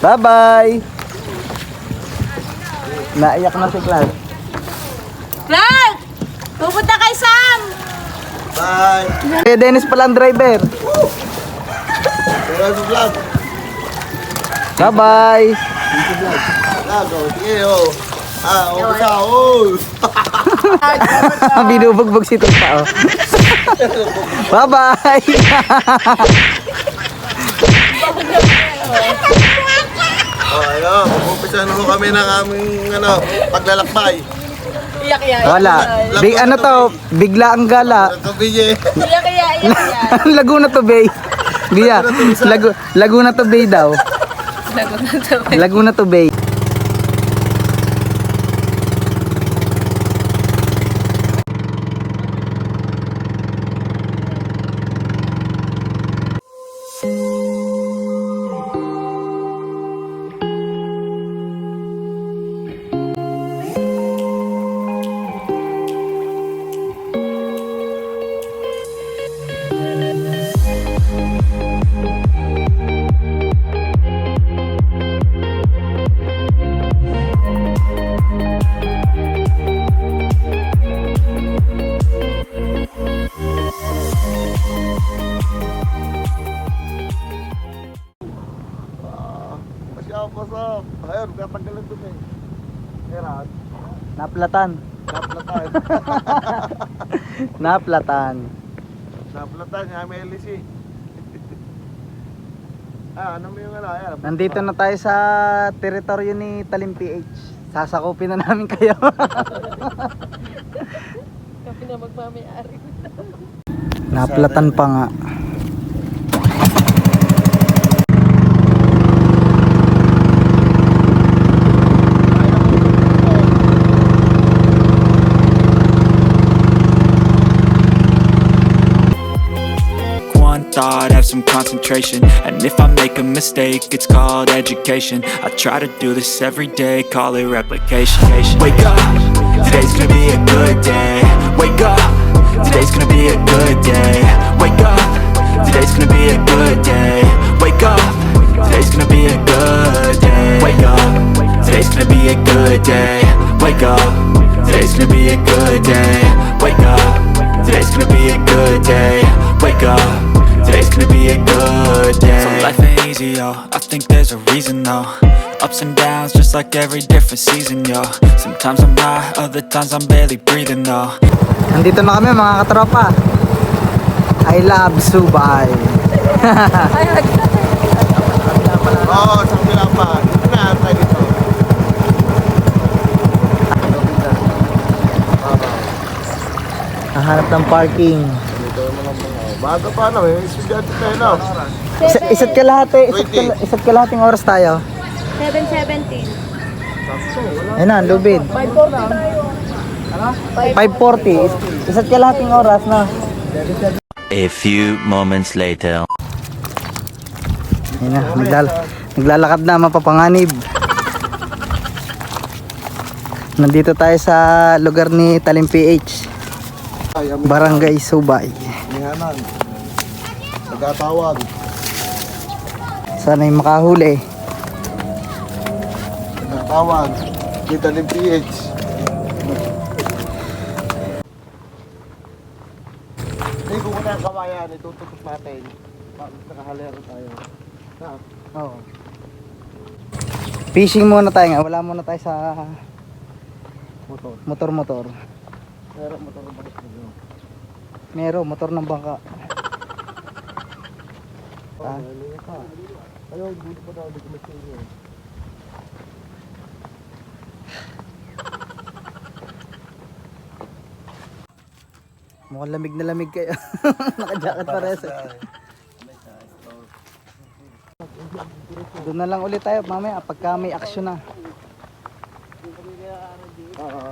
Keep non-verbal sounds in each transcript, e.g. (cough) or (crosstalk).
Bye-bye! Naiyak na si Clark. Clark! Pupunta kay Sam! Bye! Eh, Dennis pala ang driver. Pero sa vlog. Bye-bye! Vlog, oh. Sige, oh. Ah, oh, ka, oh. Binubugbog si Tupa, oh. Bye-bye! (laughs) Oh, ayun. Umpisa na kami ng aming, ano, paglalakbay. Iyak iyak. Wala. Big, ano to? Bigla ang gala. Ang kabinye. Iyak iyak iyak iyak. (laughs) Laguna to Bay. Biya. Lagu Laguna to Bay daw. Laguna to Bay. Masya pa sa. Ayun, katanggalan dun eh. Meron. Naplatan. Naplatan. (laughs) Naplatan. Naplatan, yung may LC. (laughs) ah, ano mo yung ano? Ayan. Nandito na tayo sa teritoryo ni Talim PH. Sasakupin na namin (laughs) kayo. Kami na magmamayari. Naplatan pa nga. Thought, have some concentration. And if I make a mistake, it's called education. I try to do this every day, call it replication. Wake up, today's gonna be a good day. Wake up, today's gonna be a good day. Wake up, today's gonna be a good day. Wake up, today's gonna be a good day. Wake up, today's gonna be a good day. Wake up, today's gonna be a good day. Wake up, today's gonna be a good day. Wake up, today's gonna be a good day. So life ain't easy, yo. I think there's a reason, though. Ups and downs, just like every different season, yo. Sometimes I'm high, other times I'm barely breathing, though. Nandito na kami mga katropa. I love Subay. Oo, sa kabila pa. Dito. Nahanap ng parking. Dito naman ang mga. Bago pa ano, eh. Estudyante tayo na. Isa, isa't kalahati, isa't, 20. kal- isa't kalahating oras tayo. 717. Ayun na, lubid. 540. Is- Isa't kalahating oras na. A few moments later. Ayun na, naglala naglalakad na mapapanganib. Nandito tayo sa lugar ni Talim PH. Ay, ang Barangay Subay. Mihanan. Nagkatawag. Sana yung makahuli. Nagkatawag. Kita ng PH. Hindi ko muna ang kawayan. Itututos natin. Nakahalero tayo? Ha? Oo. Fishing muna tayo nga. Wala muna tayo sa Motor. motor-motor. Pero motor ang bakit nyo. Meron, motor ng bangka. Ah. Ano yun ka? Ayun, buti pa daw. Hindi ko masinyo. Mukhang lamig na lamig kayo. (laughs) Naka-jacket pa rin. Doon na lang ulit tayo mamaya pagka may action na. Oo.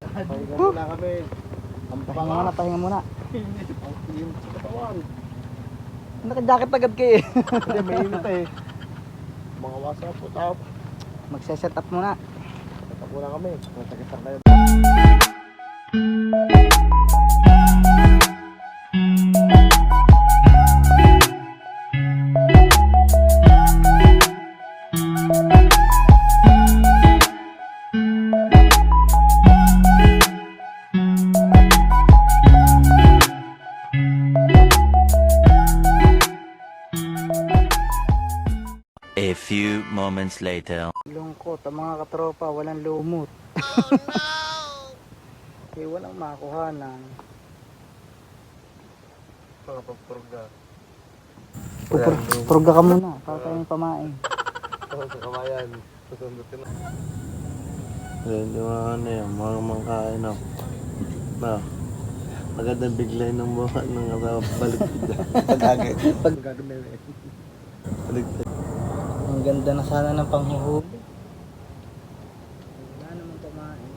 Pahinga muna kami. Pahinga muna, pahinga muna. Ang katawan. Naka-jacket agad kayo eh. (laughs) Hindi, mainit eh. Mga wasa po tap. Magse-set up muna. Tatap muna kami. Natakisan kayo. Few moments later. Lungkot, ang mga katropa, walang lumot. Oh no! eh, walang makuhanan. Mga pagpurga. Purga ka muna, para tayo may pamain. Mga sa kawayan. Susundutin na. Yan, yung mga ano yan, mga mangkain na. Na. Magandang biglay ng buha ng balik Pagagay. Pagagay. Balik Ang ganda na sana ng panghuhuli. Wala naman pamain.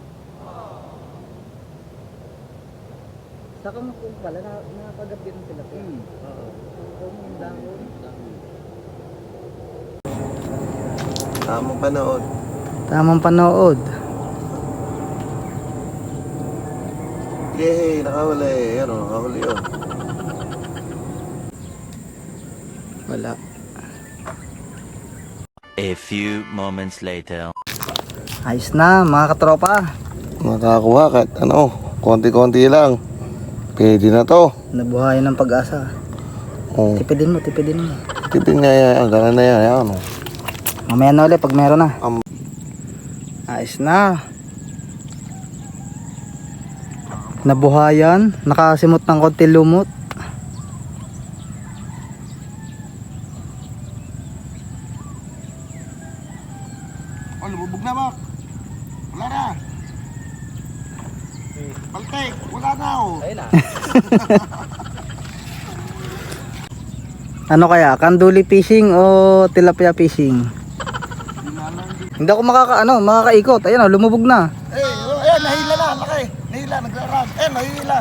Saka mo kung pala, na, nakakagabi rin sila. Hmm. Oo. Kung yung dahon. Tamang panood. Tamang panood. Yay, nakahuli. Ano, nakahuli yun. Wala. A few moments later. Ayos na, mga katropa. Makakuha kahit ano, konti-konti lang. Pwede na to. Nabuhayan ng pag-asa. Oh, Tipidin mo, tipidin mo. tipin nga yan. Gana na yan. Yan, ano. Mamaya na ulit pag meron na. Am- Ayos na. Nabuhayan. Nakasimot ng konti lumot. Oh, lumubog na, Mak. Wala na. Paltek, wala na, oh. Ayun na. (laughs) ano kaya? Kanduli fishing o tilapia fishing? Hindi ako makaka ano, makakaikot. Ayun oh, lumubog na. Eh, oh, ayan, nahila na, laki. Nahila, nagrarag. Eh, nahila.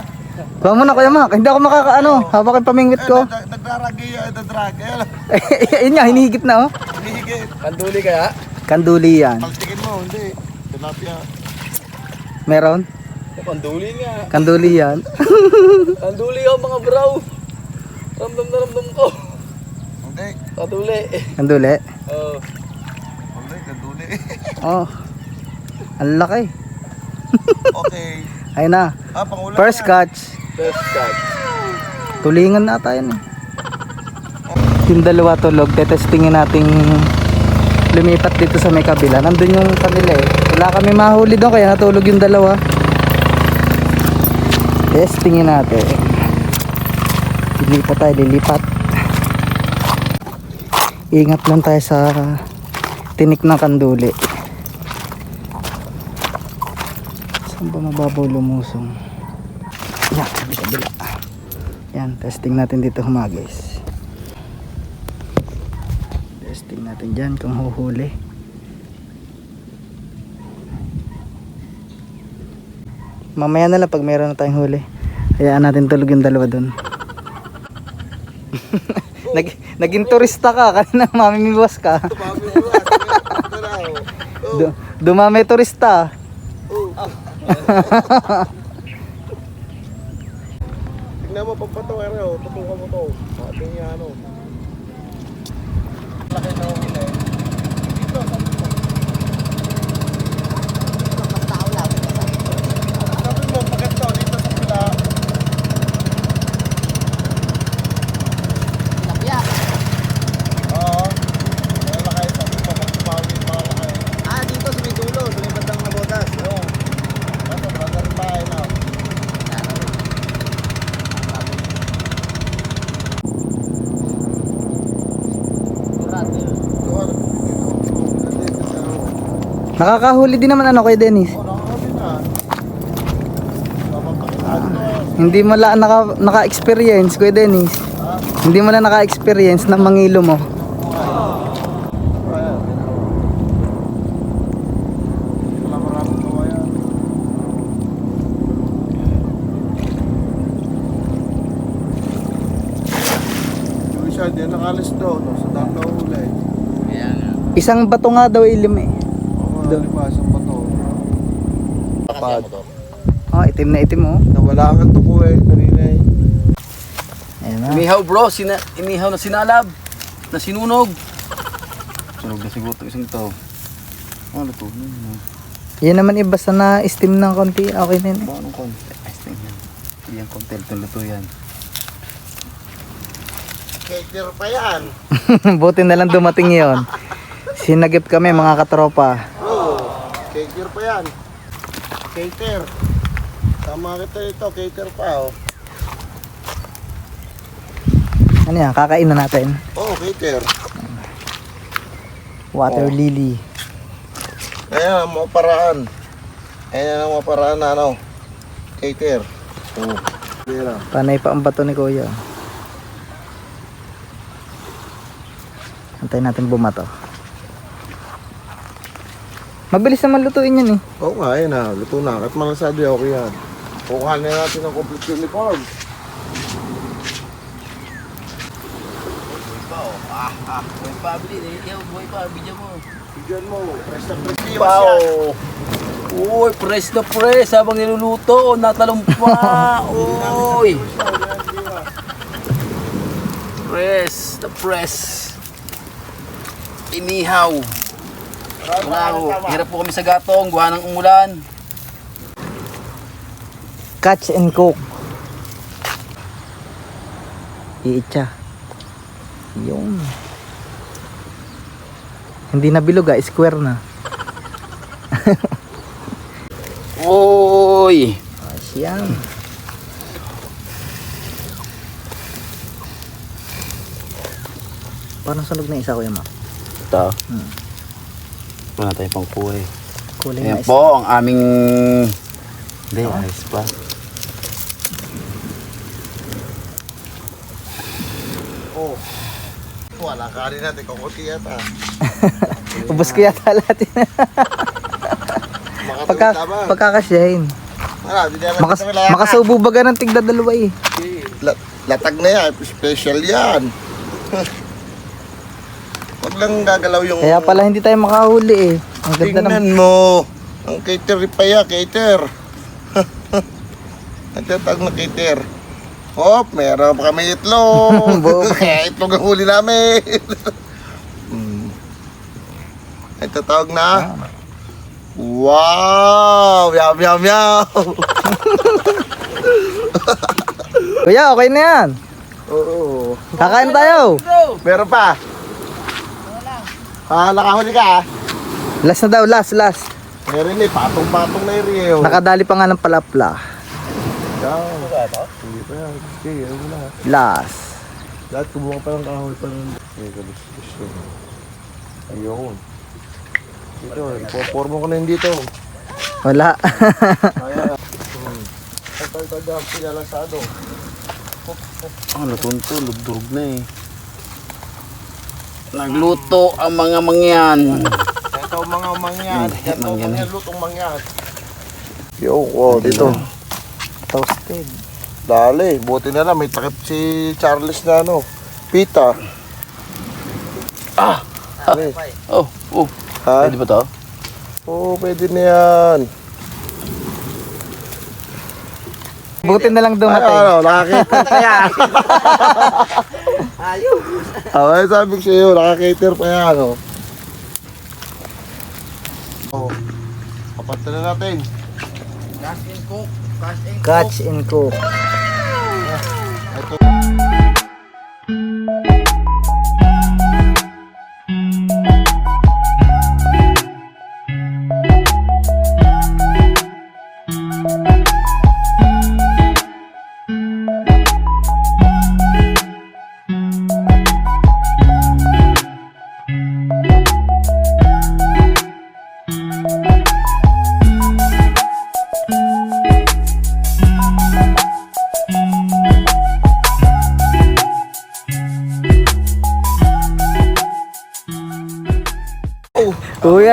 Kuha mo na Kuya Mak. Hindi ako makaka ano, hawakan pamingwit Eh, ko. nag- nagrarag yung uh, nadrag. Ayan, Ayun (laughs) nga, hinihigit na oh. hinihigit. Kanduli kaya? Kanduli yan. Paltikin mo, hindi. Tilapia. Meron? Panduli nga. Kanduli yan. (laughs) Panduli ako mga bro. Ramdam na ramdam ko. Hindi. Panduli. Kanduli. Oh. Hindi, kanduli. Oh. Ang laki. okay. (laughs) Ayun na. Ah, pangulam First yan. catch. Best cut. Tulingan na tayo eh. Yung dalawa tulog, tetestingin nating lumipat dito sa may kabila. Nandun yung kanila eh. Wala kami mahuli doon kaya natulog yung dalawa. Testingin natin. Lilipat tayo, lilipat. Ingat lang tayo sa tinik ng kanduli. Saan ba mababaw lumusong? Yan. Yan, testing natin dito humagis. Testing natin dyan kung huhuli. Mamaya na lang pag meron na tayong huli. Hayaan natin tulog yung dalawa dun. (laughs) Nag, naging turista ka, kanina mamimiwas ka. Oh. Du, dumami turista. Tingnan mo, pagpato, ano, tutukan mo to. Ating ano. Laki na ako nila eh. Dito, sa Sabi mo, pagkat to, dito sa pila. Oo. Kaya lakay, sabi mo, magpapawi yung mga lakay. Ah, dito sa may dulo, sa may bandang nabotas. Oo. Kaso, brother tayo na. Doon, dito sa Nakakahuli din naman ano kay Dennis. Hindi mo lang naka, naka-experience, Kuya Dennis. Hindi mo lang naka-experience ng mangilo mo. Ayan. Wala maraming kawayan. Yung isa, di nakalis daw, no? Sa na huli. Isang bato nga daw ilim eh. Oo, Doon. lima, isang bato. Kapad. Oh, itim na itim oh. Nawala kang tuko eh, kanina eh. Ayan na. Inihaw bro, sina inihaw na sinalab. Na sinunog. Sunog na siguro isang to. Ano to? Yan naman iba sa na-steam ng konti. Okay na yun eh. Anong konti? Ay, yan. Yan konti, luto yan. Cater pa yan. (laughs) Buti na lang dumating yon. Sinagip kami mga katropa. Cater pa yan. Cater. Tama kita ito. Cater pa oh. Ano yan? Kakain na natin. Oh, cater. Water lily. Ayan ang mga paraan. Ayan ang mga paraan na ano. Cater. Pera. Panay pa ang bato ni Kuya. Antayin natin bumato. Mabilis naman lutuin yan eh. Oo nga, ayan na. Luto na. Kahit malasado okay yan. Kukuha na natin ang complete uniform. Boy Pabli, eh, boy Pabli dyan mo. Bigyan mo. Press na press yung Wow! Uy, press na press habang niluluto. Natalong pa. (laughs) Uy! Press na press. Inihaw. Wow, hirap po kami sa gatong. Gawa ng umulan. Catch and cook. Iitsa. Yung. Hindi na bilog ah, square na. (laughs) Uy! Asyang. Parang sunog na isa ko yung Ito. Wala tayong pang kuhay. Kulay Ayan na isa. po ang aming... Hindi, ayos pa. Oh. Wala ka rin natin. Kukunti yata. (laughs) Ubus ko yata lahat yun. (laughs) Pagka, pagkakasyahin. Wala, di naman Makas, lahat. makasubo baga ng tigda dalawa eh. La- latag na yan. Special yan. (laughs) Huwag lang gagalaw yung... Kaya pala hindi tayo makahuli eh. Ang ganda ng... Tingnan mo. Ang cater pa ya, cater. (laughs) Nagtatag na cater. Hop, meron pa kami itlog. (laughs) Kaya itlog ang huli namin. (laughs) Hmm. Ito tawag na. Wow! Yum, yum, yum! Kuya, okay na yan. Oo. Kakain tayo. Meron pa. Ah, nakahuli ka ah. Last na daw, last, last. Meron eh, patong-patong na yung riyo. Nakadali pa nga ng palapla. Yan. Sige pa yan. Sige, ano na. Last. Lahat kumuha pa ng kahoy pa nun. Ay. Ayun. Dito, ipopormo ko na yun dito. Wala. Kaya, hmm. Ito, ito, ito, pinalasado. Ang lutong to, lugdurog na eh. Nagluto ang mga mangyan. Ito mga mangyan. Ito mangyan mga lutong mangyan. Yo, wow, dito. Toasted. Dali, buti na lang, may takip si Charles na ano. Pita. Ah! Ano eh? Oh, oh. Ha? Pwede ba to? Oo, pwede na yan. Buti na lang Ano, dumating. ano, nakakater pa yan. Ayun. Ah, sabi ko sa'yo, nakakater pa yan, oh. Oh, papanta na natin. Catch and cook. Kuya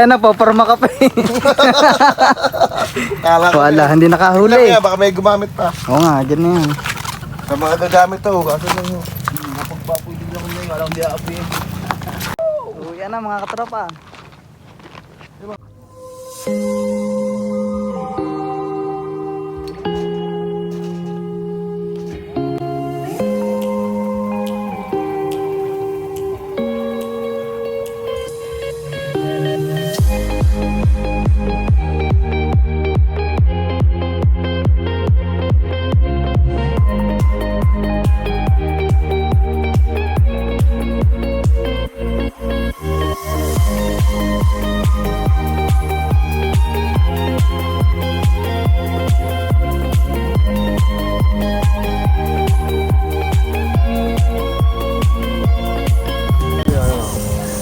na, paparma ka pa eh. (laughs) Kala ko Wala, hindi Huli. nakahuli. Kaya baka may gumamit pa. Oo nga, dyan na yan. Sa mga gagamit to, kaso lang yun. Kuya na mga katropa.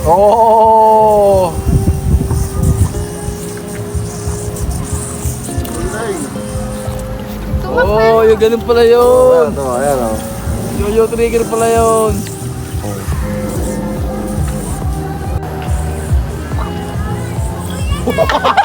Oh! Oh, yung ganun pala yun. Ayan o, ayan o. Yo-yo trigger pala yun. Ha! (laughs)